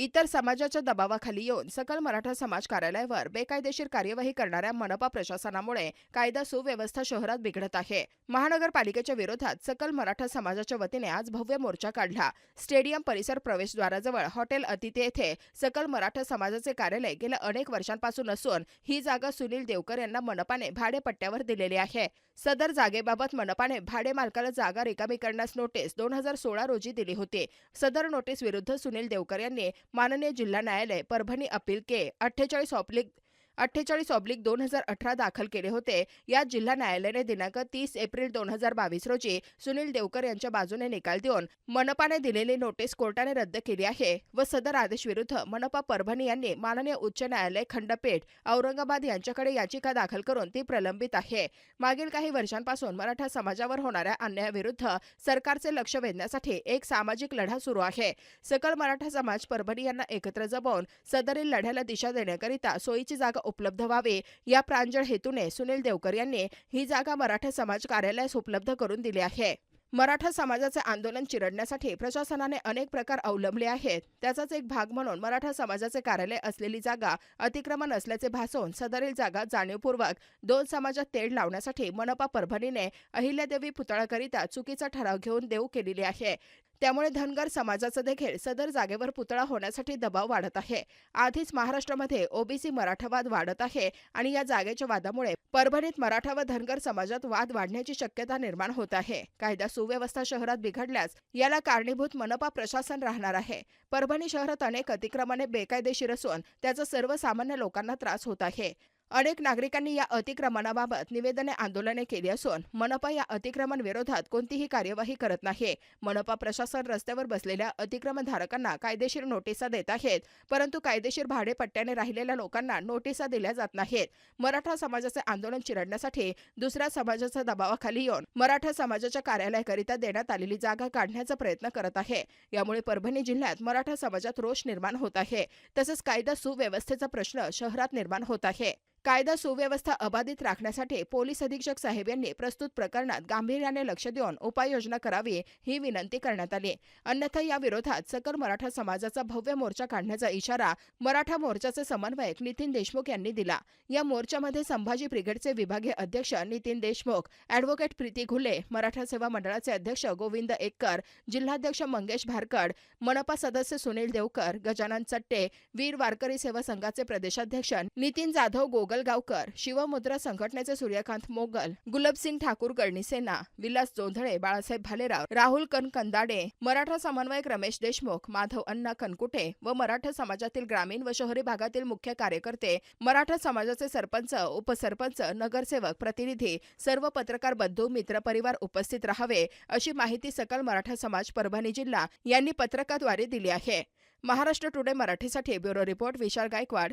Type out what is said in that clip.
इतर समाजाच्या दबावाखाली येऊन सकल मराठा समाज कार्यालयावर बेकायदेशीर कार्यवाही करणाऱ्या मनपा प्रशासनामुळे कायदा सुव्यवस्था शहरात बिघडत आहे. महानगरपालिकेच्या विरोधात सकल मराठा समाजाच्या वतीने आज भव्य मोर्चा काढला. स्टेडियम परिसर प्रवेशद्वाराजवळ हॉटेल अतिथी येथे सकल मराठा समाजाचे कार्यालय गेल्या अनेक वर्षांपासून असून ही जागा सुनील देवकर यांना मनपाने भाडेपट्ट्यावर दिलेली आहे. सदर जागेबाबत मनपाने भाडे मालकाला जागा रिकामी करण्यास नोटीस दोन हजार सोळा रोजी दिली होती. सदर नोटीस विरुद्ध सुनील देवकर यांनी माननीय जिल्हा न्यायालय परभणी अपील के अठ्ठेचाळीस ऑप्लिक अठ्ठेचाळीस ऑब्लिक दोन हजार अठरा दाखल केले होते. यात जिल्हा न्यायालयाने दिनांक तीस एप्रिल दोन हजार बावीस रोजी सुनील देवकर यांच्या बाजूने निकाल देऊन मनपाने दिलेली नोटीस कोर्टाने रद्द केली आहे व सदर आदेश विरुद्ध मनपा परभणी यांनी माननीय उच्च न्यायालय खंडपीठ औरंगाबाद यांच्याकडे याचिका दाखल करून ती प्रलंबित आहे. मागील काही वर्षांपासून मराठा समाजावर होणाऱ्या अन्यायाविरुद्ध सरकारचे लक्ष वेधण्यासाठी एक सामाजिक लढा सुरू आहे. सकल मराठा समाज परभणी यांना एकत्र जमवून सदरील लढ्याला दिशा देण्याकरिता सोयीची जागा उपलब्ध व्हावे या प्रांजळ हेतूने सुनील देवकर यांनी ही जागा मराठा समाज कार्यालयास उपलब्ध करून दिली आहे. मराठा समाजाचे आंदोलन चिरडण्यासाठी प्रशासनाने अनेक प्रकार अवलंबले आहेत. त्याचाच एक भाग म्हणून मराठा समाजाचे कार्यालय असलेली जागा अतिक्रमण असल्याचे भासवून सदरील जागा जाणीवपूर्वक दोन समाजात तेढ लावण्यासाठी मनपा परभणीने अहिल्यादेवी पुतळाकरिता चुकीचा ठराव घेऊन देऊ केलेली आहे. त्यामुळे धनगर समाजाचा देखील सदर जागेवर पुतळा होण्यासाठी दबाव वाढत आहे. आधीच महाराष्ट्रामध्ये ओबीसी मराठावाद वाढत आहे आणि या जागेच्या वादामुळे परभणीत मराठा व धनगर समाजात वाद वाढण्याची शक्यता निर्माण होत आहे. कायदा सुव्यवस्था शहरात बिघडल्यास याला कारणीभूत मनपा प्रशासन राहणार आहे. परभणी शहरात अनेक अतिक्रमणे बेकायदेशीर असून त्याचा सर्वसामान्य लोकांना त्रास होत आहे. अनेक नागरिकांनी या अतिक्रमणाबाबत निवेदने आंदोलने केली असून मनपा या अतिक्रमण विरोधात कोणतीही कार्यवाही करत नाही मनपा प्रशासन रस्त्यावर बसलेल्या अतिक्रमणधारकांना कायदेशीर नोटिसा देत आहेत परंतु कायदेशीर भाडेपट्ट्याने राहिलेल्या लोकांना नोटिसा दिल्या जात नाहीत मराठा समाजाचे आंदोलन चिरडण्यासाठी दुसऱ्या समाजाच्या दबावाखाली येऊन मराठा समाजाच्या कार्यालयाकरिता देण्यात आलेली जागा काढण्याचा प्रयत्न करत आहे. यामुळे परभणी जिल्ह्यात मराठा समाजात रोष निर्माण होत आहे. तसंच कायदा सुव्यवस्थेचा प्रश्न शहरात निर्माण होत आहे. कायदा सुव्यवस्था अबाधित राखण्यासाठी पोलीस अधीक्षक साहेब यांनी प्रस्तुत प्रकरणात गांभीर्याने लक्ष देऊन उपाययोजना करावी ही विनंती करण्यात आली. अन्यथा या विरोधात सकल मराठा समाजाचा भव्य मोर्चा काढण्याचा इशारा मराठा मोर्चाचे समन्वयक नितीन देशमुख यांनी दिला. या मोर्चामध्ये संभाजी ब्रिगेडचे विभागीय अध्यक्ष नितीन देशमुख अॅडव्होकेट प्रीती घुले मराठा सेवा मंडळाचे अध्यक्ष गोविंद एक्कर जिल्हाध्यक्ष मंगेश भारकड मनपा सदस्य सुनील देवकर गजानन चट्टे वीर वारकरी सेवा संघाचे प्रदेशाध्यक्ष नितीन जाधव गोग गोगलगावकर शिवमुद्रा संघटनेचे सूर्यकांत मोगल गुलाबसिंग ठाकूर गडणीसेना विलास जोंधळे बाळासाहेब भालेराव राहुल कनकंदाडे मराठा समन्वयक रमेश देशमुख माधव अण्णा कनकुटे व मराठा समाजातील ग्रामीण व शहरी भागातील मुख्य कार्यकर्ते मराठा समाजाचे सरपंच उपसरपंच नगरसेवक प्रतिनिधी सर्व पत्रकार बंधू मित्र परिवार उपस्थित राहावे अशी माहिती सकल मराठा समाज परभणी जिल्हा यांनी पत्रकाद्वारे दिली आहे. महाराष्ट्र टुडे मराठीसाठी ब्युरो रिपोर्ट विशाल गायकवाड.